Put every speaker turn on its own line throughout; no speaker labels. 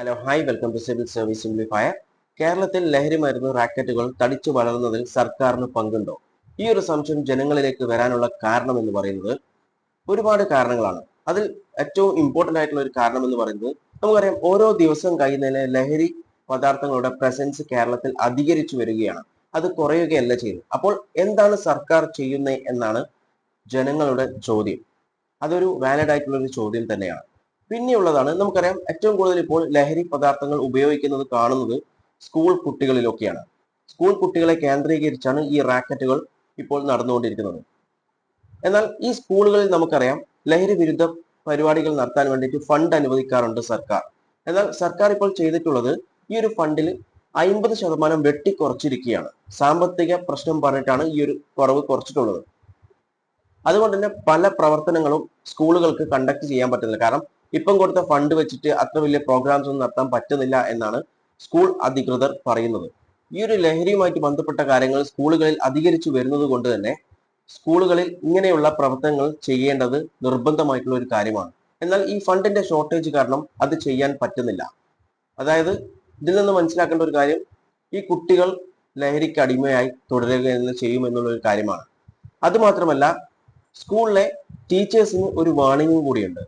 Hi welcome to civil service simplifier കേരളത്തിൽ ലഹരി മരുന്ന് റാക്കറ്റുകൾ തടിച്ചു വളർന്നതിൽ സർക്കാരിന് പങ്കുണ്ടോ? ഈ ഒരു സംശയം ജനങ്ങളിലേക്ക് വരാനുള്ള കാരണം എന്ന് പറയുന്നത് ഒരുപാട് കാരണങ്ങളാണ്. അതിൽ ഏറ്റവും ഇമ്പോർട്ടന്റ് ആയിട്ടുള്ള ഒരു കാരണം എന്ന് പറയുന്നത് നമുക്കറിയാം ഓരോ ദിവസം കഴിയുന്നതിലെ ലഹരി പദാർത്ഥങ്ങളുടെ പ്രസൻസ് കേരളത്തിൽ അധികരിച്ചു വരികയാണ്. അത് കുറയുകയല്ല ചെയ്യുന്നത്. അപ്പോൾ എന്താണ് സർക്കാർ ചെയ്യുന്നത് എന്നാണ് ജനങ്ങളുടെ ചോദ്യം. അതൊരു വാലിഡ് ആയിട്ടുള്ള ഒരു ചോദ്യം തന്നെയാണ്. പിന്നെയുള്ളതാണ് നമുക്കറിയാം ഏറ്റവും കൂടുതൽ ഇപ്പോൾ ലഹരി പദാർത്ഥങ്ങൾ ഉപയോഗിക്കുന്നത് കാണുന്നത് സ്കൂൾ കുട്ടികളിലൊക്കെയാണ്. സ്കൂൾ കുട്ടികളെ കേന്ദ്രീകരിച്ചാണ് ഈ റാക്കറ്റുകൾ ഇപ്പോൾ നടന്നുകൊണ്ടിരിക്കുന്നത്. എന്നാൽ ഈ സ്കൂളുകളിൽ നമുക്കറിയാം ലഹരി വിരുദ്ധ പരിപാടികൾ നടത്താൻ വേണ്ടിയിട്ട് ഫണ്ട് അനുവദിക്കാറുണ്ട് സർക്കാർ. എന്നാൽ സർക്കാർ ഇപ്പോൾ ചെയ്തിട്ടുള്ളത് ഈ ഒരു ഫണ്ടിൽ അയിമ്പത് ശതമാനം വെട്ടിക്കുറച്ചിരിക്കുകയാണ് സാമ്പത്തിക പ്രശ്നം പറഞ്ഞിട്ടാണ് ഈ ഒരു കുറവ് കുറച്ചിട്ടുള്ളത്. അതുകൊണ്ട് തന്നെ പല പ്രവർത്തനങ്ങളും സ്കൂളുകൾക്ക് കണ്ടക്ട് ചെയ്യാൻ പറ്റുന്നില്ല. കാരണം ഇപ്പം കൊടുത്ത ഫണ്ട് വെച്ചിട്ട് അത്ര വലിയ പ്രോഗ്രാംസ് ഒന്നും നടത്താൻ പറ്റുന്നില്ല എന്നാണ് സ്കൂൾ അധികൃതർ പറയുന്നത്. ഈ ഒരു ലഹരിയുമായിട്ട് ബന്ധപ്പെട്ട കാര്യങ്ങൾ സ്കൂളുകളിൽ അധികരിച്ചു വരുന്നത് കൊണ്ട് തന്നെ സ്കൂളുകളിൽ ഇങ്ങനെയുള്ള പ്രവർത്തനങ്ങൾ ചെയ്യേണ്ടത് നിർബന്ധമായിട്ടുള്ള ഒരു കാര്യമാണ്. എന്നാൽ ഈ ഫണ്ടിന്റെ ഷോർട്ടേജ് കാരണം അത് ചെയ്യാൻ പറ്റുന്നില്ല. അതായത് ഇതിൽ നിന്ന് മനസ്സിലാക്കേണ്ട ഒരു കാര്യം ഈ കുട്ടികൾ ലഹരിക്ക് അടിമയായി തുടരുക എന്ന് ചെയ്യുമെന്നുള്ള ഒരു കാര്യമാണ്. അതുമാത്രമല്ല സ്കൂളിലെ ടീച്ചേഴ്സിന് ഒരു വാണിംഗും കൂടിയുണ്ട്.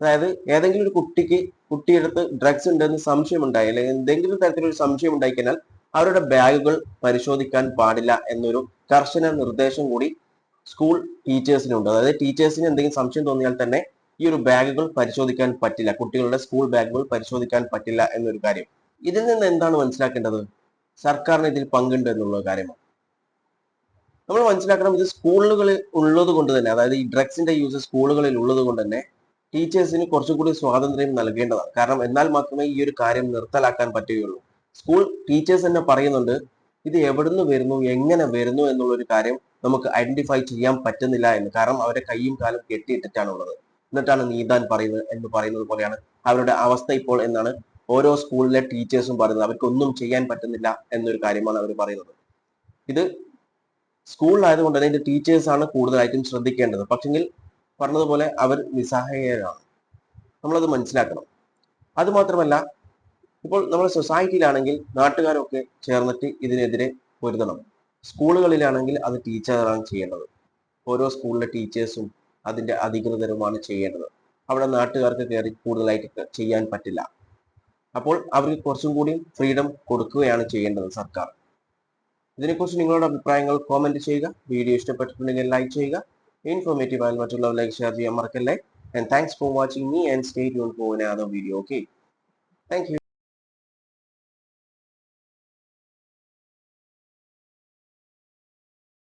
അതായത് ഏതെങ്കിലും ഒരു കുട്ടിക്ക് കുട്ടിയെടുത്ത് ഡ്രഗ്സ് ഉണ്ടെന്ന് സംശയം ഉണ്ടായി അല്ലെങ്കിൽ എന്തെങ്കിലും തരത്തിലൊരു സംശയം ഉണ്ടായിക്കഴിഞ്ഞാൽ അവരുടെ ബാഗുകൾ പരിശോധിക്കാൻ പാടില്ല എന്നൊരു കർശന നിർദ്ദേശം കൂടി സ്കൂൾ ടീച്ചേഴ്സിനുണ്ട് അതായത് ടീച്ചേഴ്സിന് എന്തെങ്കിലും സംശയം തോന്നിയാൽ തന്നെ ഈ ഒരു ബാഗുകൾ പരിശോധിക്കാൻ പറ്റില്ല കുട്ടികളുടെ സ്കൂൾ ബാഗുകൾ പരിശോധിക്കാൻ പറ്റില്ല എന്നൊരു കാര്യം. ഇതിൽ നിന്ന് എന്താണ് മനസ്സിലാക്കേണ്ടത്? സർക്കാരിന് ഇതിൽ പങ്കുണ്ട് എന്നുള്ള കാര്യമാണ്. നമ്മൾ മനസ്സിലാക്കണം ഇത് സ്കൂളുകളിൽ ഉള്ളത് കൊണ്ട് തന്നെ അതായത് ഈ ഡ്രഗ്സിന്റെ യൂസ് സ്കൂളുകളിൽ ഉള്ളത് കൊണ്ട് തന്നെ ടീച്ചേഴ്സിന് കുറച്ചും കൂടി സ്വാതന്ത്ര്യം നൽകേണ്ടതാണ്. കാരണം എന്നാൽ മാത്രമേ ഈ ഒരു കാര്യം നിർത്തലാക്കാൻ പറ്റുകയുള്ളൂ. സ്കൂൾ ടീച്ചേഴ്സ് തന്നെ പറയുന്നുണ്ട് ഇത് എവിടുന്ന് വരുന്നു എങ്ങനെ വരുന്നു എന്നുള്ള ഒരു കാര്യം നമുക്ക് ഐഡന്റിഫൈ ചെയ്യാൻ പറ്റുന്നില്ല എന്ന്. കാരണം അവരെ കൈയും കാലും കെട്ടിയിട്ടിട്ടാണ് ഉള്ളത് എന്നിട്ടാണ് നീന്താൻ പറയുന്നത് എന്ന് പറയുന്നത് പോലെയാണ് അവരുടെ അവസ്ഥ ഇപ്പോൾ എന്നാണ് ഓരോ സ്കൂളിലെ ടീച്ചേഴ്സും പറയുന്നത്. അവർക്കൊന്നും ചെയ്യാൻ പറ്റുന്നില്ല എന്നൊരു കാര്യമാണ് അവർ പറയുന്നത്. ഇത് സ്കൂളിലായതുകൊണ്ട് തന്നെ ഇതിന്റെ ടീച്ചേഴ്സാണ് കൂടുതലായിട്ടും ശ്രദ്ധിക്കേണ്ടത്. പക്ഷെങ്കിൽ പറഞ്ഞതുപോലെ അവർ നിസ്സഹായരാണ് നമ്മളത് മനസ്സിലാക്കണം. അതുമാത്രമല്ല ഇപ്പോൾ നമ്മൾ സൊസൈറ്റിയിലാണെങ്കിൽ നാട്ടുകാരൊക്കെ ചേർന്നിട്ട് ഇതിനെതിരെ പൊരുതണം. സ്കൂളുകളിലാണെങ്കിൽ അത് ടീച്ചറാണ് ചെയ്യേണ്ടത്. ഓരോ സ്കൂളിലെ ടീച്ചേഴ്സും അതിന്റെ അധികൃതരുമാണ് ചെയ്യേണ്ടത്. അവിടെ നാട്ടുകാർക്ക് കയറി കൂടുതലായിട്ട് ചെയ്യാൻ പറ്റില്ല. അപ്പോൾ അവർക്ക് കുറച്ചും കൂടി ഫ്രീഡം കൊടുക്കുകയാണ് ചെയ്യേണ്ടത് സർക്കാർ. ഇതിനെക്കുറിച്ച് നിങ്ങളുടെ അഭിപ്രായങ്ങൾ കോമെന്റ് ചെയ്യുക. വീഡിയോ ഇഷ്ടപ്പെട്ടിട്ടുണ്ടെങ്കിൽ ലൈക്ക് ചെയ്യുക. informative and much love like share the like. And thanks for watching me and stay tuned for another video okay? Thank you.